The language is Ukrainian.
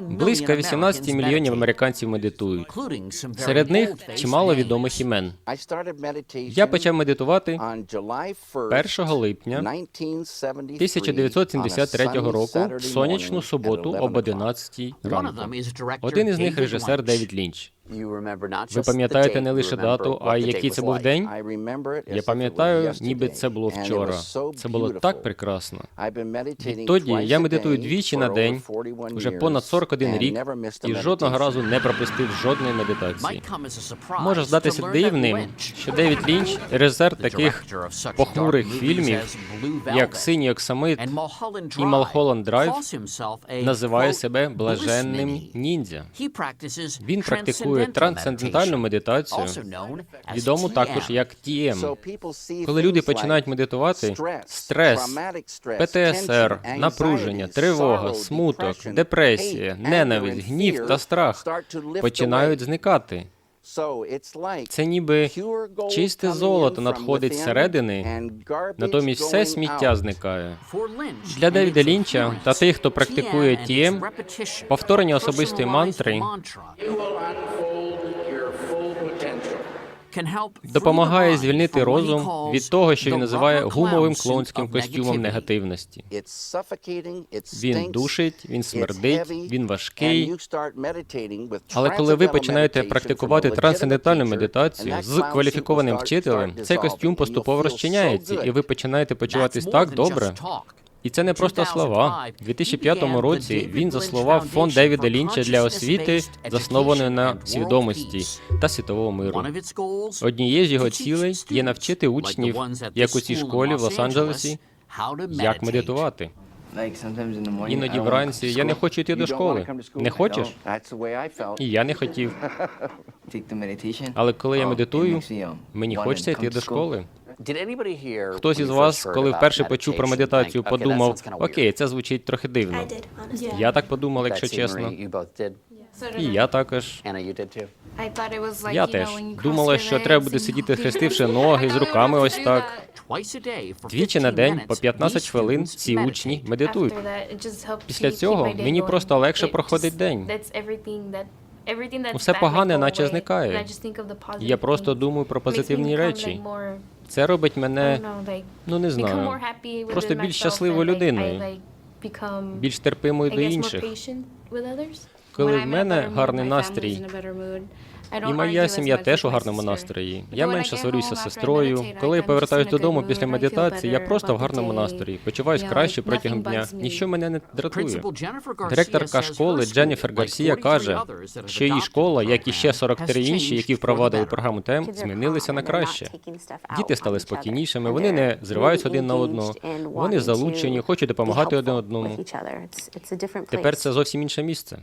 Близько 18 мільйонів американців медитують. Серед них чимало відомих імен. Я почав медитувати 1 липня 1973 року в сонячну суботу об 11 ранку. Один із них режисер Девід Лінч. Ви пам'ятаєте не лише дату, а який це був день? Я пам'ятаю, ніби це було вчора. Це було так прекрасно. Відтоді я медитую двічі на день, Вже понад 41 рік і жодного разу не пропустив жодної медитації. Може здатися дивним, що Девід Лінч, режисер таких похмурих фільмів, як Синій Оксамит і Малхолланд Драйв, називає себе блаженним ніндзя. Він практикує трансцендентальну медитацію, відому також як TM. Коли люди починають медитувати, стрес, ПТСР, напруження, тривога, смуток, депресія, ненависть, гнів та страх починають зникати. Це ніби чисте золото надходить зсередини, натомість все сміття зникає. Для Девіда Лінча та тих, хто практикує TM, Повторення особистої мантри допомагає звільнити розум від того, що він називає гумовим клоунським костюмом негативності. Він душить, він смердить, він важкий. Але коли ви починаєте практикувати трансцендентальну медитацію з кваліфікованим вчителем, цей костюм поступово розчиняється, і ви починаєте почуватись так добре. І це не просто слова. У 2005 році він заснував фонд Девіда Лінча для освіти, заснованої на свідомості та світового миру. Однією з його цілей є навчити учнів, як у цій школі в Лос-Анджелесі, як медитувати. Іноді вранці я не хочу йти до школи. Не хочеш? І я не хотів. Але коли я медитую, мені хочеться йти до школи. Хтось із вас, коли вперше почув про медитацію, подумав, окей, це звучить трохи дивно. Я так подумав, якщо чесно. І я також. Я теж думала, що треба буде сидіти, схрестивши ноги з руками ось так. Двічі на день по 15 хвилин ці учні медитують. Після цього мені просто легше проходить день. Усе погане наче зникає. Я просто думаю про позитивні речі. Це робить мене, ну не знаю, просто більш щасливою людиною, більш терпимою до інших. Коли в мене гарний настрій, і моя сім'я теж у гарному настрої. Я менше сварюся з сестрою. Коли я повертаюсь додому після медитації, я просто в гарному настрої. Почуваюсь краще протягом дня. Ніщо мене не дратує. Директорка школи Дженніфер Гарсія каже, що її школа, як і ще 43 інші, які впровадили програму ТЕМ, змінилися на краще. Діти стали спокійнішими, вони не зриваються один на одного, вони залучені, хочуть допомагати один одному. Тепер це зовсім інше місце.